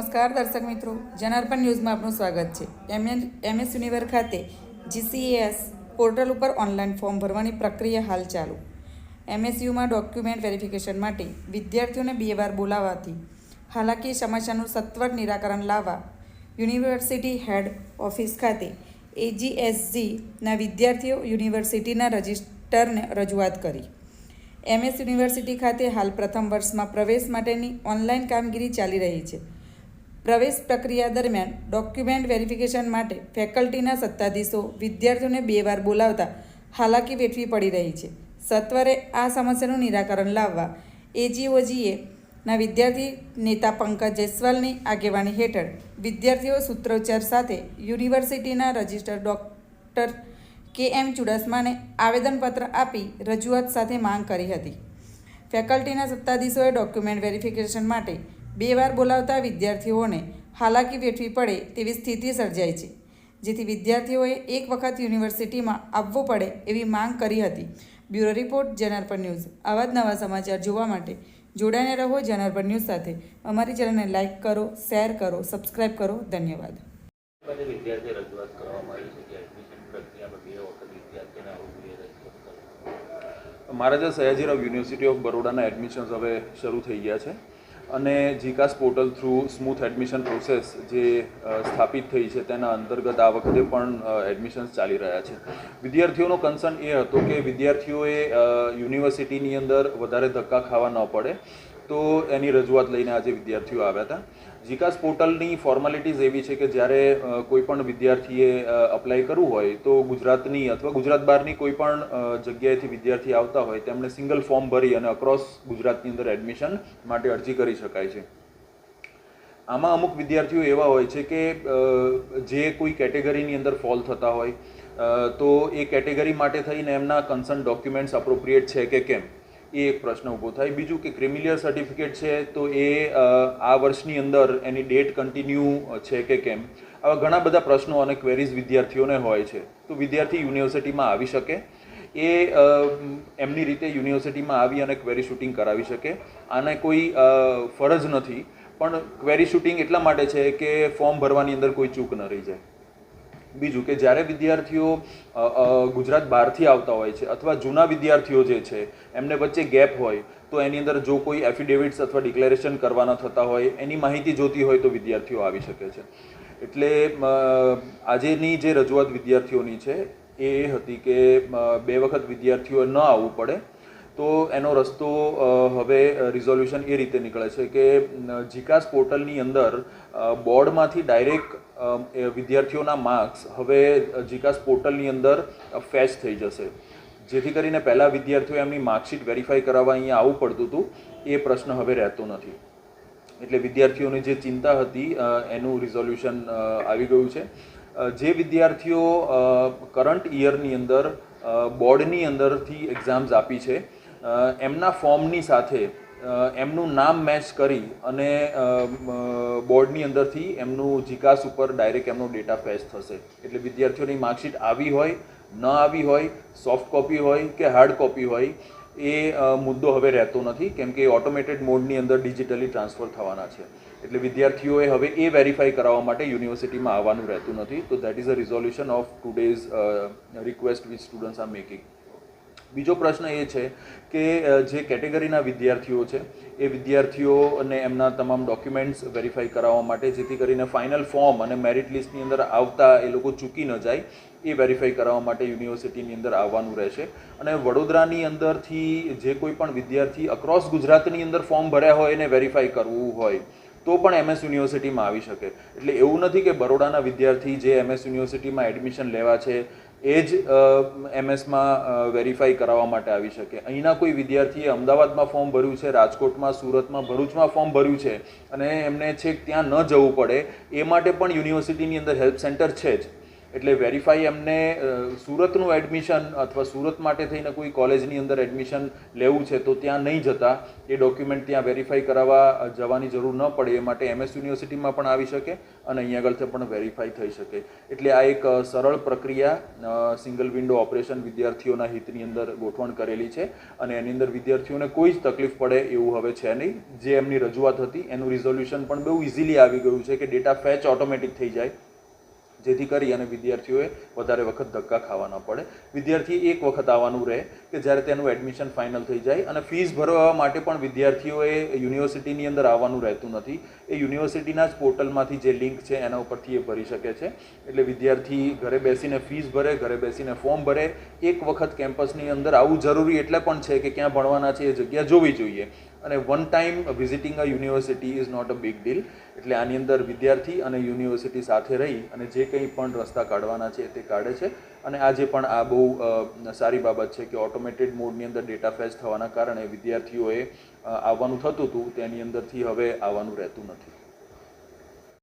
નમસ્કાર દર્શક મિત્રો, જનાર્પણ ન્યૂઝમાં આપનું સ્વાગત છે. એમએન, એમએસ યુનિવર ખાતે જીસીએસ પોર્ટલ ઉપર ઓનલાઈન ફોર્મ ભરવાની પ્રક્રિયા હાલ ચાલુ. એમએસયુમાં ડોક્યુમેન્ટ વેરિફિકેશન માટે વિદ્યાર્થીઓને બે વાર બોલાવવાથી હાલાકી સમસ્યાનું સત્વર નિરાકરણ લાવવા યુનિવર્સિટી હેડ ઓફિસ ખાતે એજીએસજીના વિદ્યાર્થીઓ યુનિવર્સિટીના રજિસ્ટરને રજૂઆત કરી. એમએસ યુનિવર્સિટી ખાતે હાલ પ્રથમ વર્ષમાં પ્રવેશ માટેની ઓનલાઈન કામગીરી ચાલી રહી છે. પ્રવેશ પ્રક્રિયા દરમિયાન ડોક્યુમેન્ટ વેરિફિકેશન માટે ફેકલ્ટીના સત્તાધીશો વિદ્યાર્થીઓને બે વાર બોલાવતા હાલાકી વેઠવી પડી રહી છે. સત્વરે આ સમસ્યાનું નિરાકરણ લાવવા એજીઓજીએ ના વિદ્યાર્થી નેતા પંકજ જયસ્વાલની આગેવાની હેઠળ વિદ્યાર્થીઓ સૂત્રોચ્ચાર સાથે યુનિવર્સિટીના રજિસ્ટર ડૉક્ટર કે એમ ચુડાસમાને આવેદનપત્ર આપી રજૂઆત સાથે માંગ કરી હતી. ફેકલ્ટીના સત્તાધીશોએ ડોક્યુમેન્ટ વેરિફિકેશન માટે બે વાર બોલાવતા વિદ્યાર્થીઓને હાલાકી વેઠવી પડે તેવી સ્થિતિ સર્જાઈ છે જેથી વિદ્યાર્થીઓએ એક વખત યુનિવર્સિટીમાં આવવું પડે એવી માંગ કરી હતી. Bureau report Janarpan news. આવા જ નવા સમાચાર જોવા માટે જોડાઈને રહો જનાર્પણ ન્યૂઝ સાથે. અમારી ચેનલને લાઇક કરો શેર કરો સબસ્ક્રાઇબ કરો. ધન્યવાદ. મહારાજા સયાજીરાવ યુનિવર્સિટી ઓફ બરોડાના એડમિશન્સ હવે શરૂ થઈ ગયા છે. અને જીકાસ portal through smooth admission process જે સ્થાપિત થઈ છે તેના અંતર્ગત આ વખતે પણ એડમિશન્સ ચાલી રહ્યા છે. વિદ્યાર્થીઓનો કન્સર્ન એ હતો કે વિદ્યાર્થીઓએ યુનિવર્સિટીની અંદર વધારે ધક્કા ખાવા ન પડે. તો એની રજૂઆત લઈને આજે વિદ્યાર્થીઓ આવ્યા હતા. જીકાસ પોર્ટલની ફોર્માલિટીઝ એવી છે કે જ્યારે કોઈપણ કોઈ પણ વિદ્યાર્થીએ અપ્લાય કરવું હોય તો ગુજરાતની અથવા ગુજરાત બહારની કોઈ પણ જગ્યાએથી વિદ્યાર્થી આવતા હોય તેમણે સિંગલ ફોર્મ ભરી અને અક્રોસ ગુજરાતની અંદર એડમિશન માટે અરજી કરી શકાય છે. આમાં અમુક વિદ્યાર્થીઓ એવા હોય છે કે જે કોઈ કેટેગરીની અંદર ફોલ થતા હોય તો એ કેટેગરી માટે થઈને એમના કન્સર્ન ડોક્યુમેન્ટ્સ અપ્રોપ્રિએટ છે કે કેમ? એ એક પ્રશ્ન ઊભો થાય. બીજું કે ક્રિમિલિયર સર્ટિફિકેટ છે તો એ આ વર્ષની અંદર એની ડેટ કન્ટિન્યુ છે કે કેમ? આવા ઘણા બધા પ્રશ્નો અને ક્વેરીઝ વિદ્યાર્થીઓને હોય છે. તો વિદ્યાર્થી યુનિવર્સિટીમાં આવી શકે. એ એમની રીતે યુનિવર્સિટીમાં આવી અને ક્વેરી શૂટિંગ કરાવી શકે. આને કોઈ ફરજ નથી. પણ ક્વેરી શૂટિંગ એટલા માટે છે કે ફોર્મ ભરવાની અંદર કોઈ ચૂક ન રહી જાય. બીજું કે જ્યારે વિદ્યાર્થીઓ ગુજરાત બહારથી આવતા હોય છે અથવા જૂના વિદ્યાર્થીઓ જે છે, એમને વચ્ચે ગેપ હોય, તો એની અંદર જો કોઈ એફિડેવિટ્સ અથવા ડિક્લેરેશન કરવાના થતા હોય, એની માહિતી જોતી હોય, તો વિદ્યાર્થીઓ આવી શકે છે. એટલે આજેની જે રજૂઆત વિદ્યાર્થીઓની છે, એ હતી કે બે વખત વિદ્યાર્થીઓ ન આવવું પડે તો એનો રસ્તો હવે રિઝોલ્યુશન એ રીતે નીકળે છે કે જીકાસ પોર્ટલની અંદર બોર્ડમાંથી ડાયરેક્ટ વિદ્યાર્થીઓના માર્ક્સ હવે જીકાસ પોર્ટલની અંદર ફેચ થઈ જશે. જેથી કરીને પહેલાં વિદ્યાર્થીઓ એમની માર્કશીટ વેરીફાઈ કરાવવા અહીંયા આવવું પડતું હતું, એ પ્રશ્ન હવે રહેતો નથી. એટલે વિદ્યાર્થીઓની જે ચિંતા હતી એનું રિઝોલ્યુશન આવી ગયું છે. જે વિદ્યાર્થીઓ કરંટ ઇયરની અંદર બોર્ડની અંદરથી એક્ઝામ્સ આપી છે એમના ફોર્મની સાથે એમનું નામ મેચ કરી અને બોર્ડની અંદરથી એમનું જીકાસ ઉપર ડાયરેક્ટ એમનો ડેટા ફેચ થશે. એટલે વિદ્યાર્થીઓની માર્કશીટ આવી હોય, ન આવી હોય, સોફ્ટ કોપી હોય કે હાર્ડ કોપી હોય, એ મુદ્દો હવે રહેતો નથી, કેમ કે ઓટોમેટેડ મોડની અંદર ડિજિટલી ટ્રાન્સફર થવાના છે. એટલે વિદ્યાર્થીઓએ હવે એ વેરીફાઈ કરાવવા માટે યુનિવર્સિટીમાં આવવાનું રહેતું નથી. તો that is a resolution of today's request which students are making બીજો પ્રશ્ન એ છે કે જે કેટેગરીના વિદ્યાર્થીઓ છે, એ વિદ્યાર્થીઓ અને એમના તમામ ડોક્યુમેન્ટ્સ વેરીફાઈ કરાવવા માટે, જેથી કરીને ફાઇનલ ફોર્મ અને મેરિટ લિસ્ટની અંદર આવતા એ લોકો ચૂકી ન જાય, એ વેરીફાઈ કરાવવા માટે યુનિવર્સિટીની અંદર આવવાનું રહેશે. અને વડોદરાની અંદરથી જે કોઈ પણ વિદ્યાર્થી અક્રોસ ગુજરાતની અંદર ફોર્મ ભર્યા હોય એને વેરીફાઈ કરવું હોય, તો પણ એમએસ યુનિવર્સિટીમાં આવી શકે. એટલે એવું નથી કે બરોડાના વિદ્યાર્થી જે એમએસ યુનિવર્સિટીમાં એડમિશન લેવા છે એ જ એમએસમાં વેરીફાઈ કરાવવા માટે આવી શકે. અહીંના કોઈ વિદ્યાર્થીએ અમદાવાદમાં ફોર્મ ભર્યું છે, રાજકોટમાં, સુરતમાં, ભરૂચમાં ફોર્મ ભર્યું છે, અને એમને છેક ત્યાં ન જવું પડે, એ માટે પણ યુનિવર્સિટીની અંદર હેલ્પ સેન્ટર છે જ. એટલે વેરીફાઈ એમને સુરતનું એડમિશન અથવા સુરત માટે થઈને કોઈ કોલેજની અંદર એડમિશન લેવું છે તો ત્યાં નહીં જતા. એ ડોક્યુમેન્ટ ત્યાં વેરીફાઈ કરાવવા જવાની જરૂર ન પડે. એ માટે એમએસ યુનિવર્સિટીમાં પણ આવી શકે અને અહીંયા આગળથી પણ વેરીફાઈ થઈ શકે. એટલે આ એક સરળ પ્રક્રિયા સિંગલ વિન્ડો ઓપરેશન વિદ્યાર્થીઓના હિતની અંદર ગોઠવણ કરેલી છે અને એની અંદર વિદ્યાર્થીઓને કોઈ જ તકલીફ પડે એવું હવે છે નહીં. જે એમની રજૂઆત હતી, એનું રિઝોલ્યુશન પણ બહુ ઇઝીલી આવી ગયું છે કે ડેટા ફેચ ઓટોમેટિક થઈ જાય. જેથી કરી અને વિદ્યાર્થીઓએ વધારે વખત ધક્કા ખાવા ન પડે. વિદ્યાર્થી એક વખત આવવાનું રહે કે જ્યારે તેનું એડમિશન ફાઇનલ થઈ જાય અને ફીસ ભરવા માટે પણ વિદ્યાર્થીઓએ યુનિવર્સિટીની અંદર આવવાનું રહેતું નથી. એ યુનિવર્સિટીના જ પોર્ટલમાંથી જે લિંક છે એના ઉપરથી એ ભરી શકે છે. એટલે વિદ્યાર્થી ઘરે બેસીને ફીસ ભરે, ઘરે બેસીને ફોર્મ ભરે. એક વખત કેમ્પસની અંદર આવવું જરૂરી એટલે પણ છે કે ક્યાં ભણવાના છે એ જગ્યા જોવી જોઈએ. અને one time visiting a university is not a big deal એટલે આની અંદર વિદ્યાર્થી અને યુનિવર્સિટી સાથે રહી અને જે કંઈ પણ રસ્તા કાઢવાના છે તે કાઢે છે. અને આજે પણ આ બહુ સારી બાબત છે કે ઓટોમેટેડ મોડની અંદર ડેટા ફેચ થવાના કારણે વિદ્યાર્થીઓએ આવવાનું થતું હતું, તેની અંદરથી હવે આવવાનું રહેતું નથી.